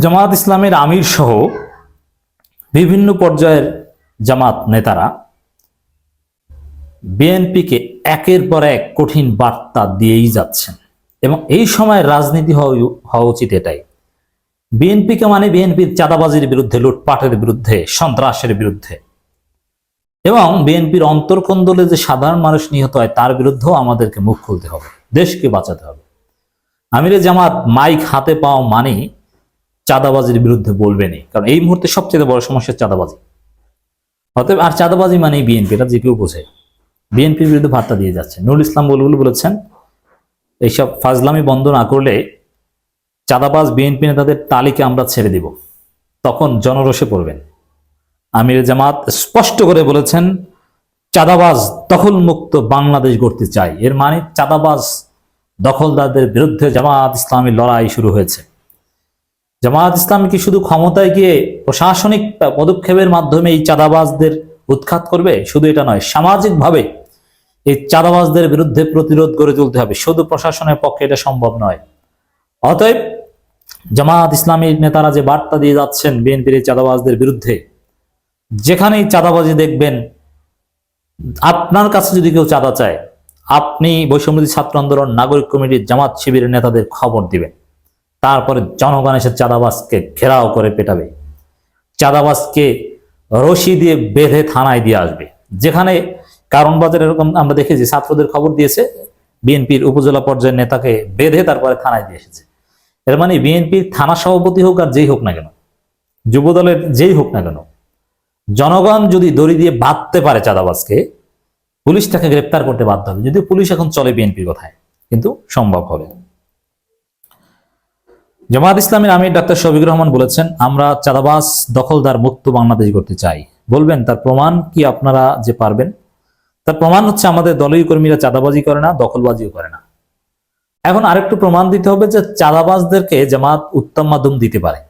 জামাত ইসলামের আমির সহ বিভিন্ন পর্যায়ের জামাত নেতারা বিএনপিকে একের পর এক কঠিন বার্তা দিয়েই যাচ্ছেন। এবং এই সময় রাজনীতি হওয়া উচিত এটাই। বিএনপিকে মানে বিএনপির চাঁদাবাজির বিরুদ্ধে, লুটপাটের বিরুদ্ধে, সন্ত্রাসের বিরুদ্ধে। এবং বিএনপির অন্তর্কন্দলে যে সাধারণ মানুষ নিহত হয়, তার বিরুদ্ধেও আমাদেরকে মুখ খুলতে হবে, দেশকে বাঁচাতে হবে। আমিরে জামাত মাইক হাতে পাওয়া মানেই চাঁদাবাজির বিরুদ্ধে বলবেনই কারণ এই মুহূর্তে সবচেয়ে বড় সমস্যা চাঁদাবাজি। অতএব আর চাঁদাবাজি মানেই বিএনপি এটা যে কেউ বোঝে। বিএনপির বিরুদ্ধে বার্তা দিয়ে যাচ্ছে। নুরুল ইসলাম বুলবুল বলেছেন, এইসব ফাজলামি বন্ধ না করলে চাঁদাবাজ বিএনপি নেতাদের তালিকা আমরা ছেড়ে দিব। তখন জনরসে পড়বেন। আমির জামাত স্পষ্ট করে বলেছেন, চাঁদাবাজ দখল মুক্ত বাংলাদেশ গড়তে চাই। এর মানে চাঁদাবাজ দখলদারদের বিরুদ্ধে জামাত ইসলামী লড়াই শুরু হয়েছে। জামাত ইসলাম কি শুধু ক্ষমতায় গিয়ে প্রশাসনিক পদক্ষেপের মাধ্যমে এই চাঁদাবাজদের উৎখাত করবে? শুধু এটা নয়, সামাজিকভাবে এই চাঁদাবাজদের বিরুদ্ধে প্রতিরোধ গড়ে তুলতে হবে। শুধু প্রশাসনের পক্ষে এটা সম্ভব নয়। অতএব জামাত ইসলামীর নেতারা যে বার্তা দিয়ে যাচ্ছেন বিএনপির চাঁদাবাজদের বিরুদ্ধে, যেখানেই চাঁদাবাজি দেখবেন, আপনার কাছে যদি কেউ চাঁদা চায়, আপনি বৈষম্যদী ছাত্র আন্দোলন, নাগরিক কমিটির জামাত শিবিরের নেতাদের খবর দিবেন। তারপরে জনগণ এসে চাঁদাবাসকে ঘেরাও করে পেটাবে। চাঁদাবাসকে রশি দিয়ে বেঁধে থানায় দিয়ে আসবে। যেখানে কারণ বাজার এরকম আমরা দেখেছি, ছাত্রদের খবর দিয়েছে, বিএনপির উপজেলা পর্যায়ের নেতাকে বেঁধে তারপরে থানায় দিয়ে এসেছে। এর মানে বিএনপির থানা সভাপতি হোক আর যেই হোক না কেন, যুবদলের যেই হোক না কেন, জনগণ যদি দড়ি দিয়ে বাঁধতে পারে চাঁদাবাজকে পুলিশ তাকে গ্রেপ্তার করতে বাধ্য হবে। যদিও পুলিশ এখন চলে বিএনপির কথায়, কিন্তু সম্ভব হবে জামাত ইসলামের আমির ডাক্তার শফিকুর রহমান বলেছেন, আমরা চাঁদাবাজ, দখলদার মুক্ত বাংলাদেশ করতে চাই। বলবেন, তার প্রমাণ কি আপনারা যে পারবেন? তার প্রমাণ হচ্ছে, আমাদের দলীয় কর্মীরা চাঁদাবাজি করে না, দখলবাজিও করে না। এখন আরেকটু প্রমাণ দিতে হবে যে, চাঁদাবাজদেরকে জামাত উত্তম মাধ্যম দিতে পারে।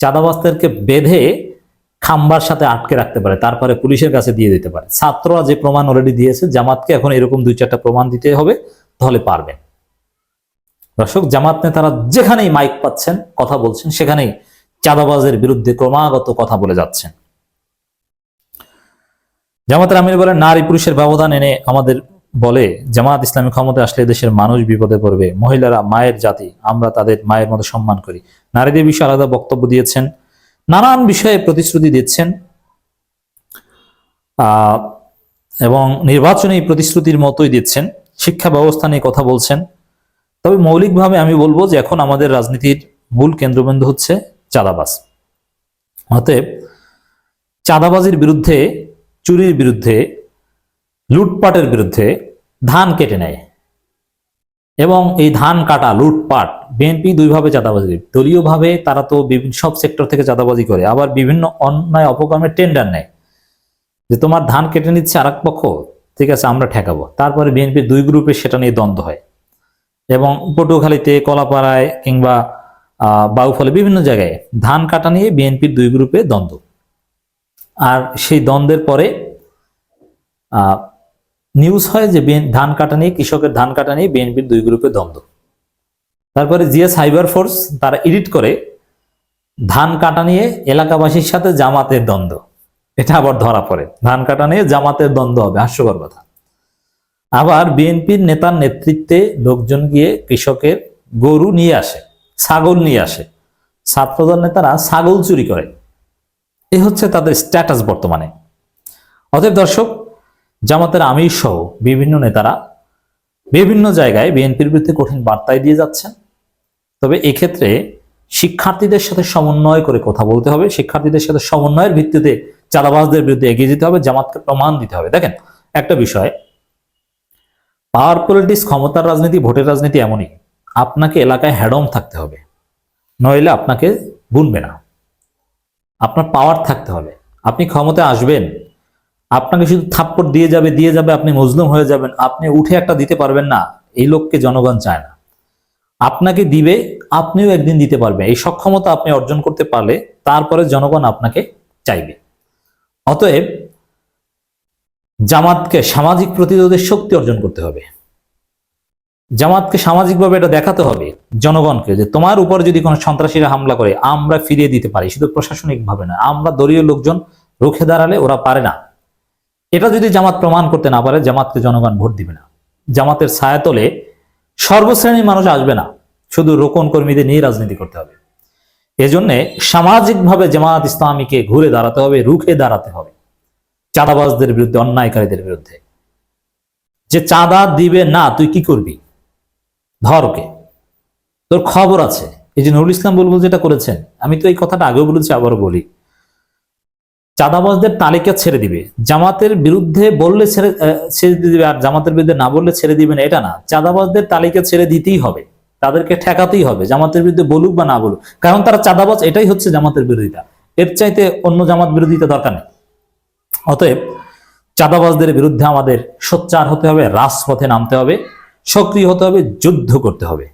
চাঁদাবাজদেরকে বেঁধে খাম্বার সাথে আটকে রাখতে পারে, তারপরে পুলিশের কাছে দিয়ে দিতে পারে। ছাত্ররা যে প্রমাণ অলরেডি দিয়েছে, জামাতকে এখন এরকম দুই চারটা প্রমাণ দিতে হবে, তাহলে পারবেন। দর্শক, জামাত নেতারা যেখানেই মাইক পাচ্ছেন, কথা বলছেন, সেখানেই চাঁদাবাজের বিরুদ্ধে ক্রমাগত কথা বলে যাচ্ছেন। জামাতের আমির বলেন, নারী পুরুষের ব্যবধান এনে আমাদের বলে, জামাত ইসলামী ক্ষমতায় আসলে দেশের মানুষ বিপদে পড়বে। মহিলারা মায়ের জাতি, আমরা তাদের মায়ের মতো সম্মান করি। নারীদের বিষয়ে আলাদা বক্তব্য দিয়েছেন, নানান বিষয়ে প্রতিশ্রুতি দিচ্ছেন এবং নির্বাচনী প্রতিশ্রুতির মতোই দিচ্ছেন, শিক্ষা ব্যবস্থা নিয়ে কথা বলছেন। তবে মৌলিকভাবে আমি বলব যে এখন আমাদের রাজনীতির মূল কেন্দ্রবিন্দু হচ্ছে চাঁদাবাজ। অতএব চাঁদাবাজির বিরুদ্ধে, চুরির বিরুদ্ধে, লুটপাটের বিরুদ্ধে ধান কেটে নেয়। এবং এই ধান কাটা, লুটপাট, বিএনপি দুইভাবে চাঁদাবাজি। দলীয়ভাবে তারা তো বিভিন্ন সব সেক্টর থেকে চাঁদাবাজি করে, আবার বিভিন্ন অন্যায় অপকর্মের টেন্ডার নেয়। যে তোমার ধান কেটে নিচ্ছে আর পক্ষ, ঠিক আছে, আমরা ঠেকাবো। তারপরে বিএনপির দুই গ্রুপে সেটা নিয়ে দ্বন্দ্ব হয়। এবং পটুয়াখালীতে, কলাপাড়ায় কিংবা বাউফলে বিভিন্ন জায়গায় ধান কাটা নিয়ে বিএনপির দুই গ্রুপে দ্বন্দ্ব। আর সেই দ্বন্দ্বের পরে নিউজ হয় যে ধান কাটা নিয়ে, কৃষকের ধান কাটা নিয়ে বিএনপির দুই গ্রুপে দ্বন্দ্ব। তারপরে জিয়া সাইবার ফোর্স তারা এডিট করে ধান কাটা নিয়ে এলাকাবাসীর সাথে জামাতের দ্বন্দ্ব। এটা আবার ধরা পড়ে। ধান কাটা নিয়ে জামাতের দ্বন্দ্ব হবে। হাস্যকর কথা। আবার বিএনপির নেতার নেতৃত্বে লোকজন গিয়ে কৃষকের গরু নিয়ে আসে, ছাগল নিয়ে আসে। ছাত্রদল নেতারা ছাগল চুরি করে। এ হচ্ছে তাদের স্ট্যাটাস বর্তমানে। অতএব দর্শক, জামাতের আমির সহ বিভিন্ন নেতারা বিভিন্ন জায়গায় বিএনপির বিরুদ্ধে কঠিন বার্তায় দিয়ে যাচ্ছেন। তবে এক্ষেত্রে শিক্ষার্থীদের সাথে সমন্বয় করে কথা বলতে হবে। শিক্ষার্থীদের সাথে সমন্বয়ের ভিত্তিতে চাঁদাবাজদের বিরুদ্ধে এগিয়ে যেতে হবে। জামাতকে প্রমাণ দিতে হবে। দেখেন, একটা বিষয় পাওয়ার পলিটিক্স ক্ষমতার রাজনীতি, ভোটের রাজনীতি এমনই। আপনাকে এলাকায় হ্যাডম থাকতে হবে। নইলে আপনাকে গুনবে না। আপনার পাওয়ার থাকতে হবে। আপনি ক্ষমতায় আসবেন। আপনাকে শুধু থাপ্পড় দিয়ে যাবে দিয়ে যাবে, আপনি মজলুম হয়ে যাবেন। আপনি উঠে একটা দিতে পারবেন না। এই লোককে জনগণ চায় না। আপনাকে দিবে, আপনিও একদিন দিতে পারবেন এই সক্ষমতা আপনি অর্জন করতে পারলে তারপরে জনগণ আপনাকে চাইবে। অতএব জামাতকে সামাজিক প্রতিরোধের শক্তি অর্জন করতে হবে। জামাতকে সামাজিকভাবে এটা দেখাতে হবে জনগণকে যে তোমার উপর যদি কোনো সন্ত্রাসীরা হামলা করে, আমরা ফিরিয়ে দিতে পারি। শুধু প্রশাসনিকভাবে না, আমরা দলীয় লোকজন রুখে দাঁড়ালে ওরা পারে না। এটা যদি জামাত প্রমাণ করতে না পারে, জামাতকে জনগণ ভোট দিবে না। জামাতের ছায়াতলে সর্বশ্রেণীর মানুষ আসবে না। শুধু রোকন কর্মীদের নিয়ে রাজনীতি করতে হবে। এজন্যে সামাজিকভাবে জামাত ইসলামীকে ঘুরে দাঁড়াতে হবে, রুখে দাঁড়াতে হবে। চাঁদাবাজদের বিরুদ্ধে, অন্যায়কারীদের বিরুদ্ধে। যে চাঁদা দিবে না, তুই কি করবি? ধর ওকে। তোর খবর আছে। এই যে নুরুল ইসলাম বলব যেটা করেছেন, আমি তো এই কথাটা আগেও বলেছি, আবারও বলি। চাঁদাবাজদের তালিকা ছেড়ে দিবে। জামাতের বিরুদ্ধে বললে ছেড়ে ছেড়ে দিবে, আর জামাতের বিরুদ্ধে না বললে ছেড়ে দিবে না, এটা না। চাঁদাবাজদের তালিকা ছেড়ে দিতেই হবে। তাদেরকে ঠেকাতেই হবে। জামাতের বিরুদ্ধে বলুক বা না বলুক। কারণ তারা চাঁদাবাজ, এটাই হচ্ছে জামাতের বিরোধিতা। এর চাইতে অন্য জামাত বিরোধিতা দরকার নেই। অতএব চাঁদাবাজদের বিরুদ্ধে আমাদের সোচ্চার হতে হবে, রাজপথে নামতে হবে, সক্রিয় হতে হবে, যুদ্ধ করতে হবে।